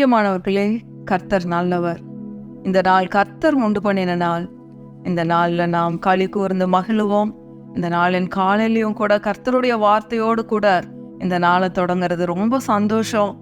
பிரியமானவர்களே கர்த்தர் நல்லவர். இந்த நாள் கர்த்தர் உண்டு பண்ணின நாள். இந்த நாளில் நாம் களி கூர்ந்து மகிழுவோம். இந்த நாளின் காலையிலையும் கூட கர்த்தருடைய வார்த்தையோடு கூட இந்த நாளை தொடங்குறது ரொம்ப சந்தோஷம்.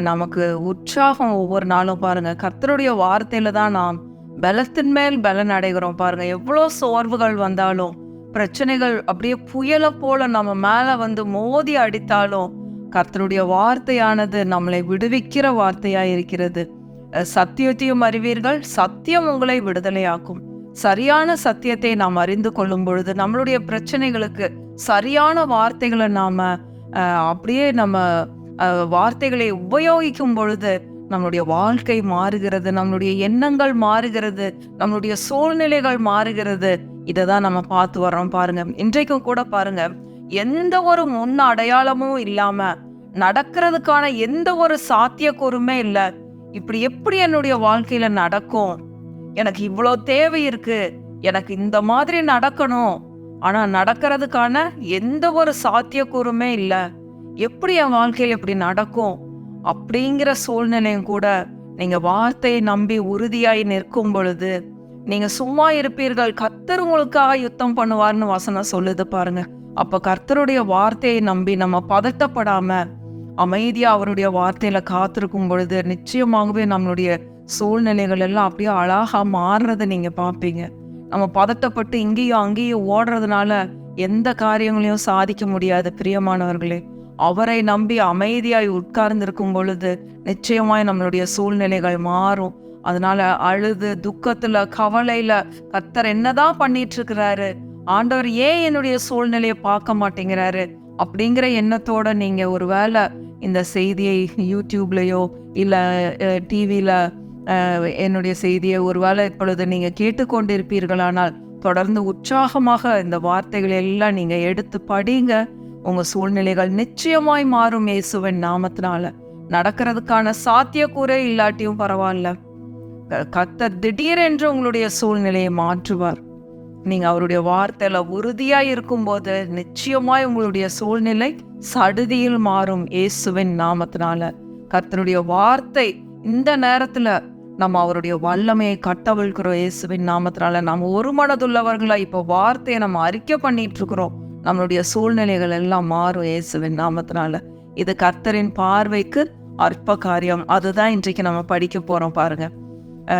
நமக்கு உற்சாகம் ஒவ்வொரு நாளும் பாருங்கள் கர்த்தருடைய வார்த்தையில் தான் நாம் பலத்தின் மேல் பலன் அடைகிறோம் பாருங்கள் எவ்வளோ சோர்வுகள் வந்தாலும் பிரச்சனைகள் அப்படியே புயலை போல நம்ம மேலே வந்து மோதி அடித்தாலும் கர்த்தருடைய வார்த்தையானது நம்மளை விடுவிக்கிற வார்த்தையாக இருக்கிறது சத்தியத்தையும் அறிவீர்கள் சத்தியம் உங்களை விடுதலையாக்கும். சரியான சத்தியத்தை நாம் அறிந்து கொள்ளும் பொழுது நம்மளுடைய பிரச்சனைகளுக்கு சரியான வார்த்தைகளை நாம் அப்படியே நம்ம வார்த்தைகளை உபயோகிக்கும் பொழுது நம்மளுடைய வாழ்க்கை மாறுகிறது நம்மளுடைய எண்ணங்கள் மாறுகிறது நம்மளுடைய சூழ்நிலைகள் மாறுகிறது. இதை தான் நம்ம பார்த்து வர்றோம் பாருங்க. இன்றைக்கும் கூட பாருங்க எந்த ஒரு முன் அடையாளமும் இல்லாமல் நடக்கிறதுக்கான எந்த ஒரு சாத்தியக்கூறுமே இல்லை. இப்படி எப்படி என்னுடைய வாழ்க்கையில நடக்கும்? எனக்கு இவ்வளோ தேவை இருக்கு. எனக்கு இந்த மாதிரி நடக்கணும். ஆனா நடக்கிறதுக்கான எந்த ஒரு சாத்தியக்கூறுமே இல்லை. எப்படி என் வாழ்க்கையில் இப்படி நடக்கும்? அப்படிங்கிற சூழ்நிலையும் கூட நீங்க வார்த்தையை நம்பி உறுதியாய் நிற்கும் பொழுது நீங்க சும்மா இருப்பீர்கள். கர்த்தர் உங்களுக்காக யுத்தம் பண்ணுவார்னு வசனம் சொல்லுது பாருங்க. அப்ப கர்த்தருடைய வார்த்தையை நம்பி நம்ம பதட்டப்படாம அமைதியாக அவருடைய வார்த்தையில காத்திருக்கும் பொழுது நிச்சயமாகவே நம்மளுடைய சூழ்நிலைகள் எல்லாம் அப்படியே அழகா மாறுறதை நீங்க பார்ப்பீங்க. நம்ம பதட்டப்பட்டு இங்கேயும் அங்கேயும் ஓடுறதுனால எந்த காரியங்களையும் சாதிக்க முடியாது பிரியமானவர்களே. அவரை நம்பி அமைதியாய் உட்கார்ந்திருக்கும் பொழுது நிச்சயமாய் நம்மளுடைய சூழ்நிலைகள் மாறும். அதனால அழுது துக்கத்துல கவலையில கத்தர் என்னதான் பண்ணிட்டு இருக்கிறாரு? ஆண்டவர் ஏன் என்னுடைய சூழ்நிலையை பார்க்க மாட்டேங்கிறாரு? அப்படிங்கிற எண்ணத்தோட நீங்கள் ஒருவேளை இந்த செய்தியை யூடியூப்லேயோ இல்லை டிவியில் என்னுடைய செய்தியை ஒருவேளை இப்பொழுது நீங்கள் கேட்டுக்கொண்டிருப்பீர்களானால் தொடர்ந்து உற்சாகமாக இந்த வார்த்தைகள் எல்லாம் நீங்கள் எடுத்து படிங்க. உங்கள் சூழ்நிலைகள் நிச்சயமாய் மாறும் இயேசுவின் நாமத்தினால. நடக்கிறதுக்கான சாத்தியக்கூறே இல்லாட்டியும் பரவாயில்ல. கத்த திடீரென்று உங்களுடைய சூழ்நிலையை மாற்றுவார். நீங்க அவருடைய வார்த்தையில உறுதியா இருக்கும்போது நிச்சயமாய் உங்களுடைய சூழ்நிலை சடுதியில் மாறும் இயேசுவின் நாமத்தினால. கர்த்தருடைய வார்த்தை இந்த நேரத்துல நம்ம அவருடைய வல்லமையை கட்டவிழ்கிறோம் இயேசுவின் நாமத்தினால. நம்ம ஒரு மனதுள்ளவர்களா இப்போ வார்த்தையை நம்ம அறிக்கை பண்ணிட்டு இருக்கிறோம். நம்மளுடைய சூழ்நிலைகள் எல்லாம் மாறும் இயேசுவின் நாமத்தினால. இது கர்த்தரின் பார்வைக்கு அற்ப காரியம். அதுதான் இன்றைக்கு நம்ம படிக்க போறோம் பாருங்க.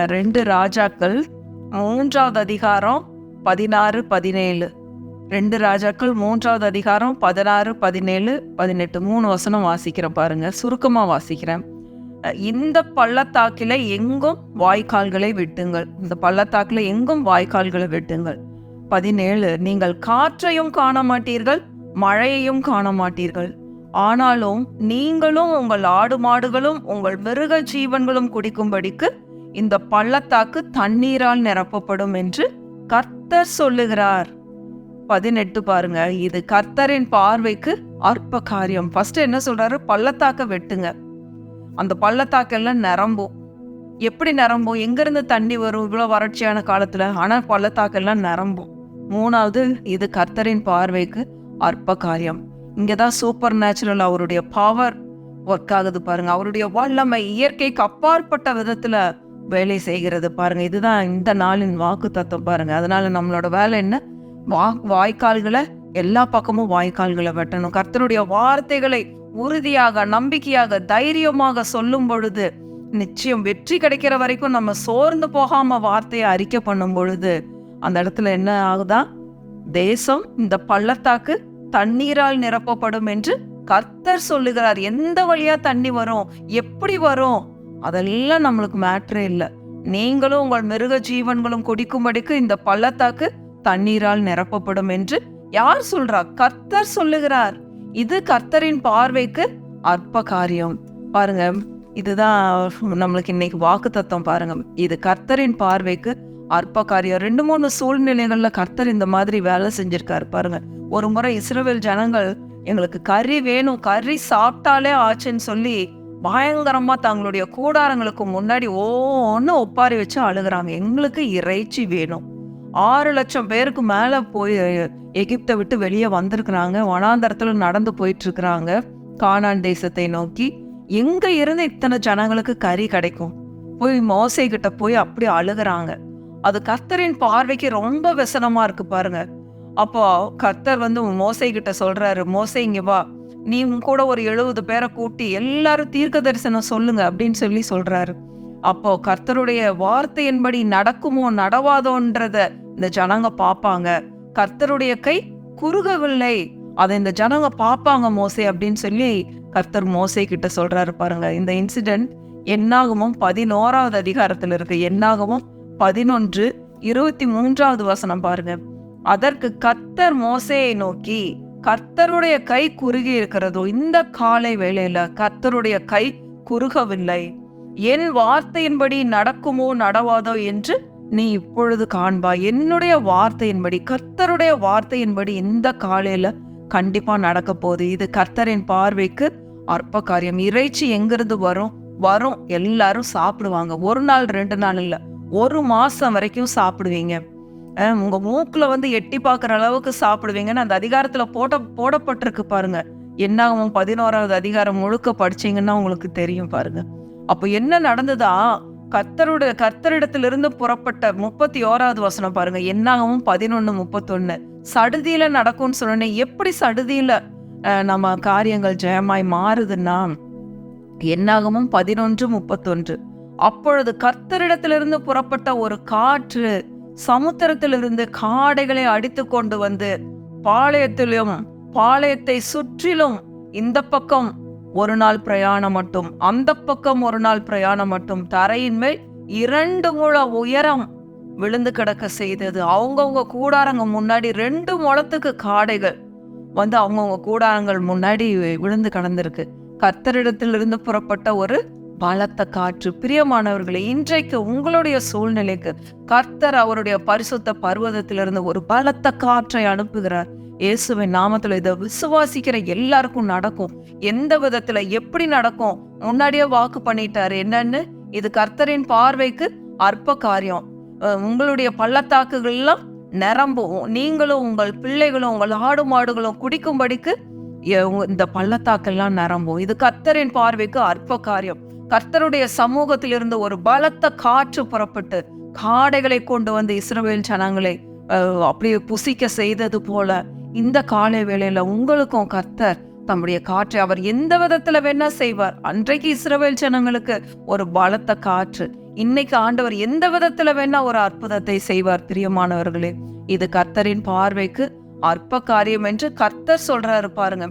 ரெண்டு ராஜாக்கள் மூன்றாவது அதிகாரம் பதினாறு பதினேழு. ரெண்டு ராஜாக்கள் மூன்றாவது அதிகாரம் பதினாறு பதினேழு பதினெட்டு. மூணு வசனம் வாசிக்கிறேன் பாருங்க. சுருக்கமாக வாசிக்கிறேன். இந்த பள்ளத்தாக்கில எங்கும் வாய்க்கால்களை வெட்டுங்கள். இந்த பள்ளத்தாக்கில் எங்கும் வாய்க்கால்களை வெட்டுங்கள். பதினேழு நீங்கள் காற்றையும் காண மாட்டீர்கள் மழையையும் காண மாட்டீர்கள் ஆனாலும் நீங்களும் உங்கள் ஆடு மாடுகளும் உங்கள் மிருக ஜீவன்களும் குடிக்கும்படிக்கு இந்த பள்ளத்தாக்கு தண்ணீரால் நிரப்பப்படும் என்று கர்த்தர் சொல்லுகிறார். பதினெட்டு பாருங்க இது கர்த்தரின் பார்வைக்கு அற்ப காரியம் ஃபர்ஸ்ட் என்ன சொல்றாரு? பள்ளத்தாக்க வெட்டுங்க. அந்த பள்ளத்தாக்கெல்லாம் நிரம்பும். எப்படி நிரம்பும்? எங்கிருந்து தண்ணி வரும்? இவ்வளோ வறட்சியான காலத்தில். ஆனால் பள்ளத்தாக்கெல்லாம் நிரம்பும். மூணாவது இது கர்த்தரின் பார்வைக்கு அற்ப காரியம் இங்கே தான் சூப்பர் நேச்சுரல் அவருடைய பவர் ஒர்க் ஆகுது பாருங்க. அவருடைய வல்லமை இயற்கைக்கு அப்பாற்பட்ட விதத்தில் வேலை செய்கிறது பாருங்க. இதுதான் இந்த நாளின் வாக்கு தத்துவம் பாருங்க. அதனால நம்மளோட வேலை என்ன? வா வாய்க்கால்களை எல்லா பக்கமும் வாய்க்கால்களை வெட்டணும். கர்த்தருடைய வார்த்தைகளை உறுதியாக நம்பிக்கையாக தைரியமாக சொல்லும் பொழுது நிச்சயம் வெற்றி கிடைக்கிற வரைக்கும் நம்ம சோர்ந்து போகாம வார்த்தையை அறிக்கை பண்ணும் பொழுது அந்த இடத்துல என்ன ஆகுதா? தேசம் இந்த பள்ளத்தாக்கு தண்ணீரால் நிரப்பப்படும் என்று கர்த்தர் சொல்லுகிறார். எந்த வழியா தண்ணி வரும்? எப்படி வரும்? அதெல்லாம் நம்மளுக்கு மேட்ரே இல்லை. நீங்களும் உங்கள் மிருக ஜீவன்களும் குடிக்கும்படிக்கு இந்த பள்ளத்தாக்கு தண்ணீரால் நிரப்பப்படும் என்று யார் சொல்றா? கர்த்தர் சொல்லுகிறார். இது கர்த்தரின் பார்வைக்கு அற்ப காரியம் பாருங்க இதுதான் நம்மளுக்கு இன்னைக்கு வாக்கு தத்துவம் பாருங்க. இது கர்த்தரின் பார்வைக்கு அற்ப காரியம் ரெண்டு மூணு சூழ்நிலைகள்ல கர்த்தர் இந்த மாதிரி வேலை செஞ்சிருக்காரு பாருங்க. ஒரு முறை இஸ்ரோவேல் ஜனங்கள் எங்களுக்கு கறி வேணும் கறி சாப்பிட்டாலே ஆச்சுன்னு சொல்லி பயங்கரமா தங்களுடைய கூடாரங்களுக்கு முன்னாடி ஓன்னு ஒப்பாரி வச்சு அழுகுறாங்க. எங்களுக்கு இறைச்சி வேணும். ஆறு லட்சம் பேருக்கு மேல போய் எகிப்தை விட்டு வெளியே வந்திருக்கிறாங்க. வனாந்தரத்துல நடந்து போயிட்டு இருக்கிறாங்க கானான் தேசத்தை நோக்கி. எங்க இருந்து இத்தனை ஜனங்களுக்கு கறி கிடைக்கும்? போய் மோசை கிட்ட போய் அப்படி அழுகுறாங்க. அது கர்த்தரின் பார்வைக்கு ரொம்ப விசனமா இருக்கு பாருங்க. அப்போ கர்த்தர் வந்து மோசை கிட்ட சொல்றாரு மோசை இங்க வா. நீ கூட ஒரு எழுபது பேரை கூட்டி எல்லாரும் தீர்க்க தரிசனம் சொல்லுங்க அப்படின்னு சொல்லி சொல்றாரு. அப்போ கர்த்தருடைய வார்த்தையின்படி நடக்குமோ நடவாதோன்றத இந்த ஜனங்க பார்ப்பாங்க. கர்த்தருடைய கை குறுகவில்லை. அதை இந்த ஜனங்க பார்ப்பாங்க மோசே அப்படின்னு சொல்லி கர்த்தர் மோசே கிட்ட சொல்றாரு பாருங்க. இந்த இன்சிடென்ட் என்னாகமும்? பதினோராவது அதிகாரத்தில் இருக்கு. என்னாகமும்? பதினொன்று இருபத்தி மூன்றாவது வசனம் பாருங்க. அதற்கு கர்த்தர் மோசையை நோக்கி கர்த்தருடைய கை குறுகி இருக்கிறதோ இந்த காலை வேளையில கர்த்தருடைய கை குறுகவில்லை. என் வார்த்தையின்படி நடக்குமோ நடவாதோ என்று நீ இப்பொழுது காண்பா என்னுடைய வார்த்தையின்படி கர்த்தருடைய வார்த்தையின்படி இந்த காலையில கண்டிப்பா நடக்க போகுது. இது கர்த்தரின் பார்வைக்கு அற்ப காரியம். இறைச்சி எங்கிருந்து வரும்? வரும். எல்லாரும் சாப்பிடுவாங்க. ஒரு நாள் ரெண்டு நாள் இல்லை. ஒரு மாசம் வரைக்கும் சாப்பிடுவீங்க. ஆ உங்க மூக்குல வந்து எட்டி பார்க்குற அளவுக்கு சாப்பிடுவீங்கன்னு அந்த அதிகாரத்துல போட்ட போடப்பட்டிருக்கு பாருங்க. என்னாகவும் பதினோராவது அதிகாரம் முழுக்க படிச்சீங்கன்னா உங்களுக்கு தெரியும் பாருங்க. அப்போ என்ன நடந்ததா? கர்த்தருடைய கர்த்தரிடத்திலிருந்து புறப்பட்ட முப்பத்தி ஓராவது வசனம் பாருங்க. என்னாகவும் பதினொன்று முப்பத்தொன்னு. சடுதியில நடக்கும்னு சொன்னேன் எப்படி சடுதியில நம்ம காரியங்கள் ஜெயமாய் மாறுதுன்னா? என்னாகமும் பதினொன்று முப்பத்தொன்று. அப்பொழுது கர்த்தரிடத்திலிருந்து புறப்பட்ட ஒரு காற்று சமுத்திரத்திலிருந்து காடைகளை அடித்து கொண்டு வந்து பாளையத்திலும் பாளையத்தை சுற்றிலும் இந்த பக்கம் ஒரு நாள் பிரயாணம் மட்டும் அந்த பக்கம் ஒரு நாள் பிரயாணம் மட்டும். தரையின் மேல் இரண்டு முழ உயரம் விழுந்து கிடக்க செய்தது. அவங்கவுங்க கூடாரங்க முன்னாடி ரெண்டு முளத்துக்கு காடைகள் வந்து அவங்கவுங்க கூடாரங்கள் முன்னாடி விழுந்து கிடந்திருக்கு. கர்த்தரிடத்திலிருந்து புறப்பட்ட ஒரு பலத்த காற்று பிரியமானவர்களே இன்றைக்கு உங்களுடைய சூழ்நிலைக்கு கர்த்தர் அவருடைய பரிசுத்த பர்வதத்திலிருந்து ஒரு பலத்த காற்றை அனுப்புகிறார். இயேசுவின் நாமத்துல இதை விசுவாசிக்கிற எல்லாருக்கும் நடக்கும். எந்த விதத்துல எப்படி நடக்கும்? முன்னாடியே வாக்கு பண்ணிட்டாரு. என்னன்னு? இது கர்த்தரின் பார்வைக்கு அற்ப காரியம். உங்களுடைய பள்ளத்தாக்குகள்லாம் நிரம்பும். நீங்களும் உங்கள் பிள்ளைகளும் உங்கள் ஆடு மாடுகளும் குடிக்கும்படிக்கு எ- இந்த பள்ளத்தாக்கெல்லாம் நிரம்பும். இது கர்த்தரின் பார்வைக்கு அற்ப காரியம். கர்த்தருடைய சமூகத்திலிருந்து ஒரு பலத்த காற்று புறப்பட்டு காடைகளை கொண்டு வந்து இஸ்ரவேல் ஜனங்களை அப்படியே புசிக்க செய்தது போல இந்த காலை வேளையில உங்களுக்கும் கர்த்தர் தம்முடைய காற்றை அவர் எந்த விதத்துல வேணா செய்வார். அன்றைக்கு இஸ்ரவேல் ஜனங்களுக்கு ஒரு பலத்த காற்று இன்னைக்கு ஆண்டவர் எந்த விதத்துல வேணா ஒரு அற்புதத்தை செய்வார் பிரியமானவர்களே. இது கர்த்தரின் பார்வைக்கு அற்ப காரியம் என்று கர்த்தர் சொல்றாரு பாருங்க.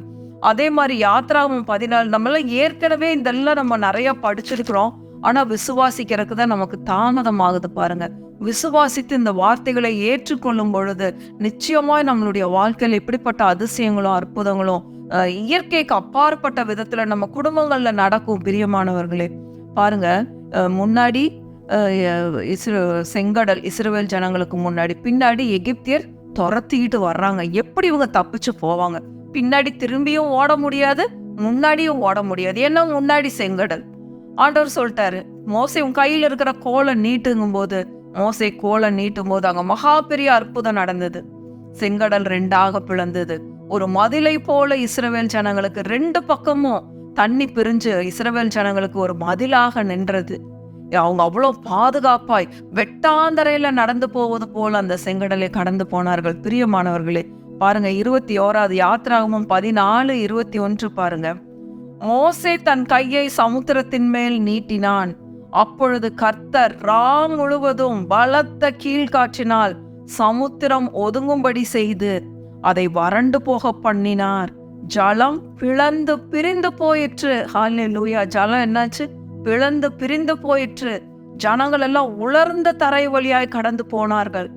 அதே மாதிரி யாத்ராவும் பதினாலு நம்மளாம் ஏற்கனவே இதெல்லாம் நம்ம நிறைய படிச்சிருக்கிறோம். ஆனா விசுவாசிக்கிறதுக்கு தான் நமக்கு தாமதம் ஆகுது பாருங்க. விசுவாசித்து இந்த வார்த்தைகளை ஏற்றுக்கொள்ளும் பொழுது நிச்சயமாய் நம்மளுடைய வாழ்க்கையில் இப்படிப்பட்ட அதிசயங்களும் அற்புதங்களும் இயற்கைக்கு அப்பாற்பட்ட விதத்துல நம்ம குடும்பங்கள்ல நடக்கும் பிரியமானவர்களே. பாருங்க முன்னாடி இஸ்ரோ செங்கடல் இஸ்ரோவேல் ஜனங்களுக்கு முன்னாடி பின்னாடி எகிப்தியர் துரத்திக்கிட்டு வர்றாங்க. எப்படி இவங்க தப்பிச்சு போவாங்க? பின்னாடி திரும்பியும் ஓட முடியாது முன்னாடியும் ஓட முடியாது. ஏன்னா முன்னாடி செங்கடல். ஆண்டவர் சொல்லிட்டாரு மோசை உன் கையில் இருக்கிற கோலை நீட்டுங்கும் போது மோசை கோலை நீட்டும் போது அங்க மகா பெரிய அற்புதம் நடந்தது. செங்கடல் ரெண்டாக பிளந்தது. ஒரு மதிலை போல இஸ்ரவேல் ஜனங்களுக்கு ரெண்டு பக்கமும் தண்ணி பிரிஞ்சு இஸ்ரவேல் ஜனங்களுக்கு ஒரு மதிலாக நின்றது. அவங்க அவ்வளோ பாதுகாப்பாய் வெட்டாந்தரையில நடந்து போவது போல அந்த செங்கடலை கடந்து போனார்கள். பிரியமானவர்களே பாருங்க இருபத்தி ஓராவது யாத்ராகமும் பதினாலு இருபத்தி ஒன்று பாருங்க. மோசே தன் கையை சமுத்திரத்தின் மேல் நீட்டினான். அப்பொழுது கர்த்தர் ரா முழுவதும் பலத்த கீழ்காற்றினால் சமுத்திரம் ஒதுங்கும்படி செய்து அதை வறண்டு போக பண்ணினார். ஜலம் பிளந்து பிரிந்து போயிற்று. ஹalleluya. ஜலம் என்னாச்சு? பிளந்து பிரிந்து போயிற்று. ஜனங்கள் எல்லாம் உலர்ந்த தரை வழியாய் கடந்து போனார்கள்.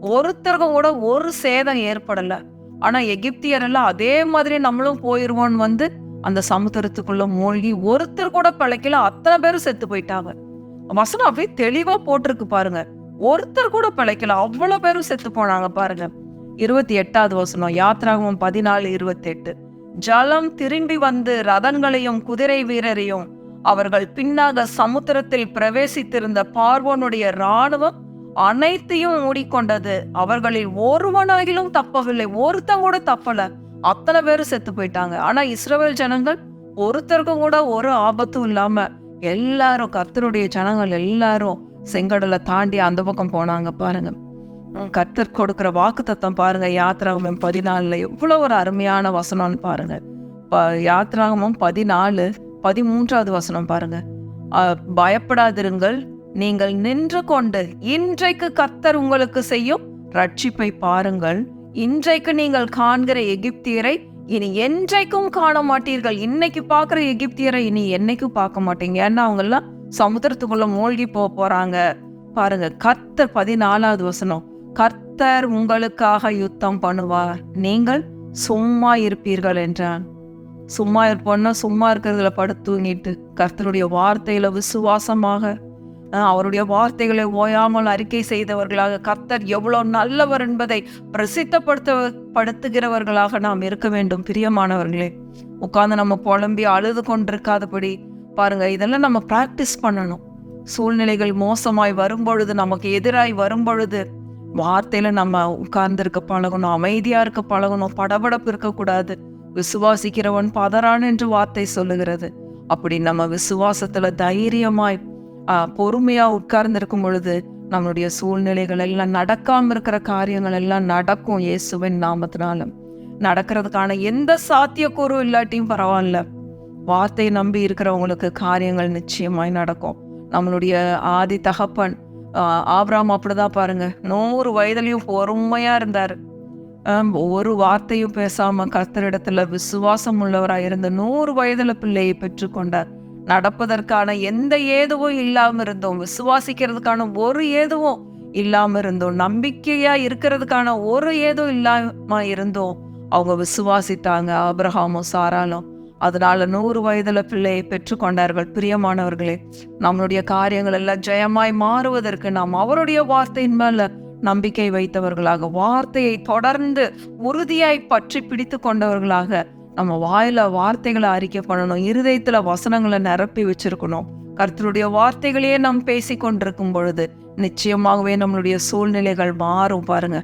ஒருத்தருக்கும் கூட ஒரு சேதம் ஏற்படல. ஆனா எகிப்தியர் எல்லாம் அதே மாதிரி நம்மளும் போயிருவோம்னு வந்து அந்த சமுத்திரத்துக்குள்ள மூழ்கி ஒருத்தர் கூட பிழைக்கல அத்தனை பேரும் செத்து போயிட்டாங்க. வசனம் அப்படியே தெளிவா போட்டிருக்கு பாருங்க. ஒருத்தர் கூட பிழைக்கல அவ்வளவு பேரும் செத்து போனாங்க பாருங்க. இருபத்தி எட்டாவது வசனம் யாத்ராகமம் பதினாலு இருபத்தி எட்டு. ஜலம் திரும்பி வந்து ரதங்களையும் குதிரை வீரரையும் அவர்கள் பின்னாக சமுத்திரத்தில் பிரவேசித்திருந்த பார்வோனுடைய இராணுவம் அனைத்தையும் மூடிக்கொண்டது. அவர்களில் ஒருவனாகிலும் தப்பவில்லை. ஒருத்தன் கூட தப்பல. அத்தனை பேரும் செத்து போயிட்டாங்க. ஆனா இஸ்ரவேல் ஜனங்கள் ஒருத்தருக்கும் கூட ஒரு ஆபத்தும் இல்லாம எல்லாரும் கர்த்தருடைய ஜனங்கள் எல்லாரும் செங்கடலை தாண்டி அந்த பக்கம் போனாங்க பாருங்க. கர்த்தர் கொடுக்குற வாக்கு தத்தம் பாருங்க. யாத்ராகமம் பதினாலுல எவ்வளவு ஒரு அருமையான வசனம்னு பாருங்க. ப யாத்ராகமம் பதினாலு பதிமூன்றாவது வசனம் பாருங்க. பயப்படாதிருங்கள். நீங்கள் நின்று கொண்டு இன்றைக்கு கர்த்தர் உங்களுக்கு செய்யும் ரட்சிப்பை பாருங்கள். இன்றைக்கு நீங்கள் காண்கிற எகிப்தியரை இனி என்றைக்கும் காண மாட்டீர்கள். இன்னைக்கு பார்க்குற எகிப்தியரை இனி என்னைக்கும் பார்க்க மாட்டீங்க. ஏன்னா அவங்கெல்லாம் சமுத்திரத்துக்குள்ள மூழ்கி போக போறாங்க. பாருங்க கர்த்தர் பதினாலாவது வசனம். கர்த்தர் உங்களுக்காக யுத்தம் பண்ணுவார். நீங்கள் சும்மா இருப்பீர்கள் என்றான். சும்மா இருப்போம்னா சும்மா இருக்கிறதுல படுத்து தூங்கிட்டு கர்த்தருடைய வார்த்தையில விசுவாசமாக அவருடைய வார்த்தைகளை ஓயாமல் அறிக்கை செய்தவர்களாக கர்த்தர் எவ்வளோ நல்லவர் என்பதை பிரசித்தப்படுத்த படுத்துகிறவர்களாக நாம் இருக்க வேண்டும் பிரியமானவர்களே. உட்கார்ந்து நம்ம புலம்பி அழுது கொண்டிருக்காதபடி பாருங்க இதெல்லாம் நம்ம பிராக்டிஸ் பண்ணணும். சூழ்நிலைகள் மோசமாய் வரும்பொழுது நமக்கு எதிராய் வரும்பொழுது வார்த்தையில நம்ம உட்கார்ந்துருக்க பழகணும் அமைதியா இருக்க பழகணும் படபடப்பு இருக்கக்கூடாது. விசுவாசிக்கிறவன் பதறான் என்று வார்த்தை சொல்லுகிறது. அப்படி நம்ம விசுவாசத்துல தைரியமாய் பொறுமையாக உட்கார்ந்து இருக்கும் பொழுது நம்மளுடைய சூழ்நிலைகள் எல்லாம் நடக்காமல் இருக்கிற காரியங்கள் எல்லாம் நடக்கும் இயேசுவின் நாமத்தினாலும் நடக்கிறதுக்கான எந்த சாத்தியக்கூறும் இல்லாட்டியும் பரவாயில்ல. வார்த்தையை நம்பி இருக்கிறவங்களுக்கு காரியங்கள் நிச்சயமாய் நடக்கும். நம்மளுடைய ஆதி தகப்பன் ஆப்ராம் அப்படிதான் பாருங்க நூறு வயதுலையும் பொறுமையா இருந்தார். ஒரு வார்த்தையும் பேசாம கர்த்தரிடத்துல விசுவாசம் உள்ளவராக இருந்த நூறு வயதுல பிள்ளையை பெற்றுக்கொண்டார். நடப்பதற்கான எந்த ஏதுவும் இல்லாமல் இருந்தோம். விசுவாசிக்கிறதுக்கான ஒரு ஏதுவும் இல்லாமல் இருந்தோம். நம்பிக்கையா இருக்கிறதுக்கான ஒரு ஏதும் இல்லாம இருந்தோம். அவங்க விசுவாசித்தாங்க அப்ரஹாமும் சாராலும். அதனால நூறு வயதுல பிள்ளையை பெற்றுக்கொண்டார்கள் பிரியமானவர்களே நம்மளுடைய காரியங்கள் எல்லாம் ஜெயமாய் மாறுவதற்கு நாம் அவருடைய வார்த்தையின் மேல நம்பிக்கை வைத்தவர்களாக வார்த்தையை தொடர்ந்து உறுதியாய் பற்றி பிடித்து கொண்டவர்களாக நம்ம வாயில வார்த்தைகளை அறிக்கை பண்ணணும் இருதயத்துல வசனங்களை நிரப்பி வச்சிருக்கணும். கர்த்தருடைய வார்த்தைகளையே நாம் பேசி கொண்டிருக்கும் பொழுது நிச்சயமாகவே நம்மளுடைய சூழ்நிலைகள் மாறும் பாருங்க.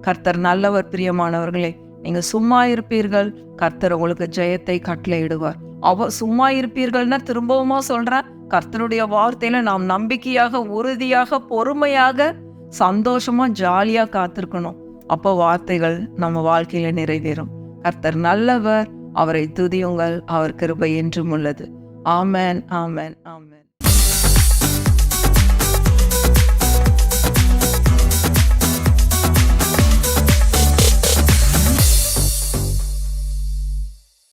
கர்த்தர் நல்லவர் பிரியமானவர்களே நீங்க சும்மா இருப்பீர்கள் கர்த்தர் உங்களுக்கு ஜெயத்தை கட்டளையிடுவார். அவ சும்மா இருப்பீர்கள்னா திரும்பவுமா சொல்றேன் கர்த்தருடைய வார்த்தையில நாம் நம்பிக்கையாக உறுதியாக பொறுமையாக சந்தோஷமா ஜாலியா காத்திருக்கணும். அப்போ வார்த்தைகள் நம்ம வாழ்க்கையில நிறைவேறும். கர்த்தர் நல்லவர் அவரை துதியுங்கள் அவர் கிருபை என்றும் உள்ளது. ஆமேன் ஆமேன் ஆமேன்.